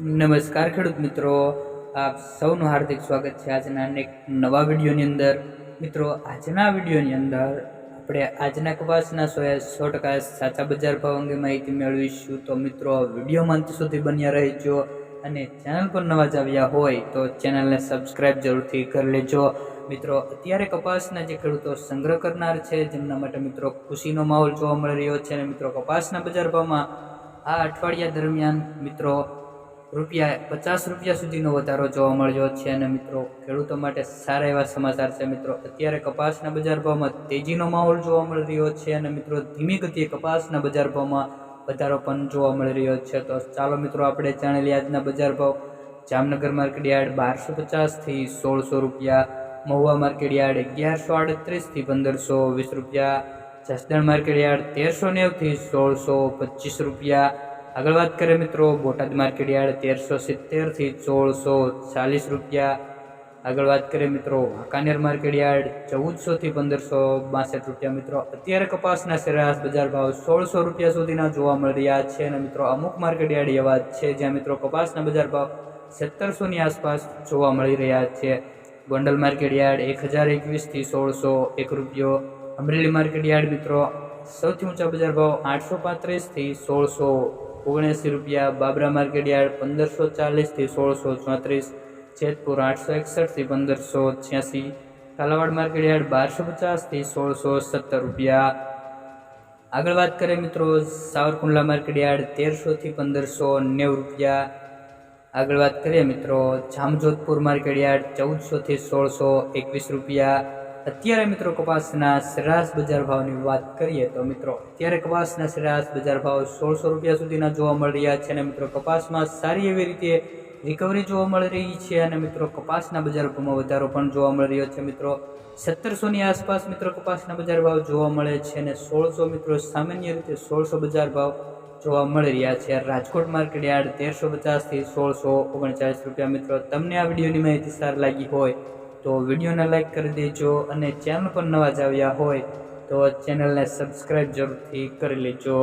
નમસ્કાર ખેડૂત મિત્રો. આપ સૌનું હાર્દિક સ્વાગત છે આજના એક નવા વિડીયોની અંદર. મિત્રો, આજના વિડીયોની અંદર આપણે આજના કપાસના સો સો ટકા સાચા બજાર ભાવ અંગે માહિતી મેળવીશું. તો મિત્રો વિડીયોમાં અંત સુધી બન્યા રહેજો અને ચેનલ પર નવા જ આવ્યા હોય તો ચેનલને સબસ્ક્રાઈબ જરૂરથી કરી લેજો. મિત્રો, અત્યારે કપાસના જે ખેડૂતો સંગ્રહ કરનાર છે, જેમના માટે મિત્રો ખુશીનો માહોલ જોવા મળી રહ્યો છે અને મિત્રો, કપાસના બજાર ભાવમાં આ અઠવાડિયા દરમિયાન મિત્રો રૂપિયા, પચાસ રૂપિયા સુધીનો વધારો જોવા મળ્યો છે અને મિત્રો, ખેડૂતો માટે સારા એવા સમાચાર છે મિત્રો. અત્યારે કપાસના બજાર ભાવમાં તેજીનો માહોલ જોવા મળી રહ્યો છે અને મિત્રો, ધીમી ગતિએ કપાસના બજાર ભાવમાં વધારો પણ જોવા મળી રહ્યો છે. તો ચાલો મિત્રો, આપણે જાણેલી આજના બજાર ભાવ. જામનગર માર્કેટ યાર્ડ બારસો પચાસથી સોળસો રૂપિયા, મહુવા માર્કેટ યાર્ડ અગિયારસો આડત્રીસથી પંદરસો વીસ રૂપિયા, જસદણ માર્કેટ યાર્ડ તેરસો નેવથી સોળસો પચીસ રૂપિયા આગળ વાત કરીએ મિત્રો, બોટાદ માર્કેટ યાર્ડ તેરસો સિત્તેરથી સોળસો ચાલીસ રૂપિયા. આગળ વાત કરીએ મિત્રો, વાંકાનેર માર્કેટ યાર્ડ ચૌદસોથી પંદરસો બાસઠ રૂપિયા. મિત્રો, અત્યારે કપાસના સરેરાશ બજાર ભાવ સોળસો રૂપિયા સુધીના જોવા મળી રહ્યા છે અને મિત્રો, અમુક માર્કેટ યાર્ડ એવા છે જ્યાં મિત્રો કપાસના બજાર ભાવ સત્તરસોની આસપાસ જોવા મળી રહ્યા છે. ગોંડલ માર્કેટ યાર્ડ એક હજાર એકવીસથી સોળસો એક રૂપિયો. અમરેલી માર્કેટ યાર્ડ મિત્રો, સૌથી ઊંચા બજાર ભાવ આઠસો પાંત્રીસથી સોળસો ઓગણએંસી રૂપિયા, બાબરા માર્કેટ યાર્ડ પંદરસો ચાલીસથી સોળસો ચોત્રીસ, જેતપુર આઠસો એકસઠથી પંદરસો છ્યાસી, કાલાવાડ માર્કેટ યાર્ડ બારસો પચાસથી સોળસો સત્તર રૂપિયા. આગળ વાત કરીએ મિત્રો, સાવરકુંડલા માર્કેટ યાર્ડ તેરસોથી પંદરસો નેવું રૂપિયા. આગળ વાત કરીએ મિત્રો, જામજોધપુર માર્કેટ યાર્ડ ચૌદસોથી સોળસો એકવીસ રૂપિયા. અત્યારે મિત્રો કપાસના સરેરાશ બજાર ભાવની વાત કરીએ તો મિત્રો, અત્યારે કપાસના સરેરાશ બજાર ભાવ સોળસો રૂપિયા સુધીના જોવા મળી રહ્યા છે અને મિત્રો કપાસમાં સારી એવી રીતે રિકવરી જોવા મળી રહી છે અને મિત્રો કપાસના બજાર ભાવમાં વધારો પણ જોવા મળી રહ્યો છે મિત્રો. સત્તરસોની આસપાસ મિત્રો કપાસના બજાર ભાવ જોવા મળે છે અને સોળસો મિત્રો સામાન્ય રીતે સોળસો બજાર ભાવ જોવા મળી રહ્યા છે. રાજકોટ માર્કેટ યાર્ડ તેરસો પચાસથી સોળસો ઓગણચાલીસ રૂપિયા મિત્રો. તમને આ વિડીયોની માહિતી સારી લાગી હોય તો વિડીયોને લાઈક કરી દેજો અને ચેનલ પર નવા જ આવ્યા હોય તો ચેનલને સબસ્ક્રાઈબ જરૂરથી કરી લેજો.